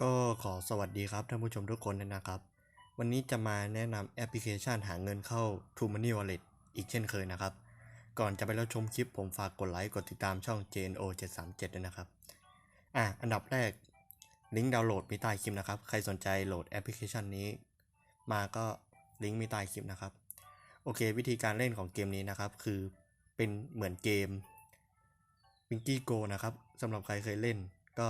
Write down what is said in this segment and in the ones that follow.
ก็ขอสวัสดีครับท่านผู้ชมทุกคนนะครับ วันนี้จะมาแนะนำแอปพลิเคชันหาเงินเข้า True Money Wallet อีกเช่นเคยนะครับ ก่อนจะไปรับชมคลิปผมฝากกดไลค์กดติดตามช่อง JNO 737ด้วยนะครับ อะอันดับแรกลิงก์ดาวน์โหลดมีใต้คลิปนะครับ ใครสนใจโหลดแอปพลิเคชันนี้ มาก็ลิงก์มีใต้คลิปนะครับ โอเค วิธีการเล่นของเกมนี้นะครับ คือเป็นเหมือนเกมวิงกี้โกนะครับสำหรับใครเคยเล่นก็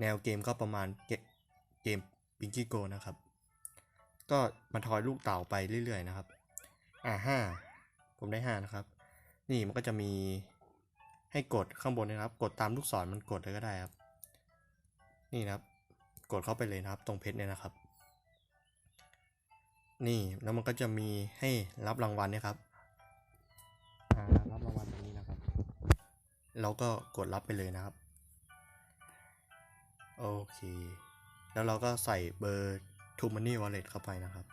แนวเกมก็ประมาณเกมวิงกี้โกนะครับ ก็มาทอยลูกเต่าไปเรื่อยๆนะครับ อ่าห้าผมได้ห้านะครับ นี่มันก็จะมีให้กดข้างบนนะครับ กดตามลูกศรมันกดเลยก็ได้ครับ นี่นะครับ กดเข้าไปเลยนะครับ ตรงเพชรเนี่ยนะครับ นี่แล้วมันก็จะมีให้รับรางวัลเนะครับรับรางวัลตรงนี้นะครับเราก็กดรับไปเลยนะครับ โอเค แล้วเราก็ใส่เบอร์ t o Money Wallet เข้าไปนะครับ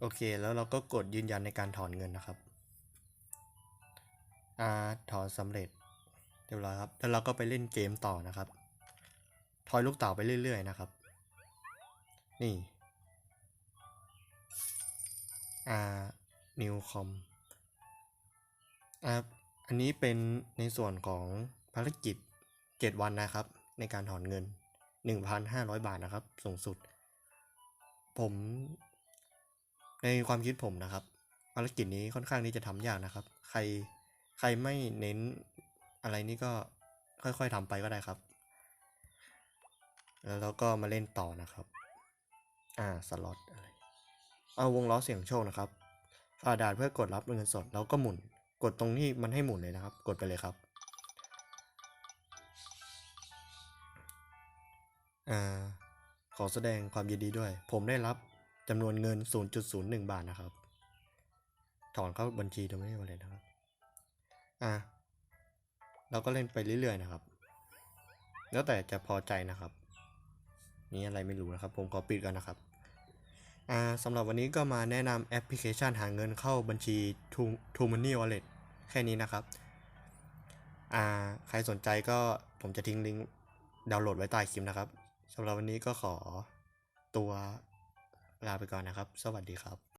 โอเค แล้วเราก็กดยืนยันในการถอนเงินนะครับอ่าถอนสำเร็จเรียบร้อยครับ แล้วเราก็ไปเล่นเกมต่อนะครับทอยลูกเต่าไปเรื่อย ๆ นะครับ นี่ อ่า new com อ่าอันนี้เป็นในส่วนของภารกิจ 7 วันนะครับ ในการถอนเงิน 1,500 บาทนะครับ สูงสุด ผมในความคิดผมนะครับ ภารกิจนี้ค่อนข้างที่จะทำยากนะครับ ใครใครไม่เน้นอะไรนี่ก็ค่อยๆทำไปก็ได้ครับ แล้วเราก็มาเล่นต่อนะครับ อ่าสล็อตอะไรเอาวงล้อเสียงโชคนะครับฝ่าด่านเพื่อกดรับเงินสดแล้วก็หมุน กดตรงที่มันให้หมุนเลยนะครับ กดไปเลยครับอ่าขอแสดงความยินดีด้วย ผมได้รับจำนวนเงิน 0.01 บาทนะครับ ถอนเข้าบัญชีโดยไม่ได้มาเลยนะครับ อ่าเราก็เล่นไปเรื่อยๆนะครับ แล้วแต่จะพอใจนะครับ นี่อะไรไม่รู้นะครับ ผมขอปิดก่อนนะครับ อ่าสำหรับวันนี้ก็มาแนะนำแอปพลิเคชันหาเงินเข้าบัญชี True Money Wallet ค่นี้นะครับอ่าใครสนใจก็ผมจะทิ้งลิงก์ดาวน์โหลดไว้ใต้คลิปนะครับสำหรับวันนี้ก็ขอตัวลาไปก่อนนะครับ สวัสดีครับ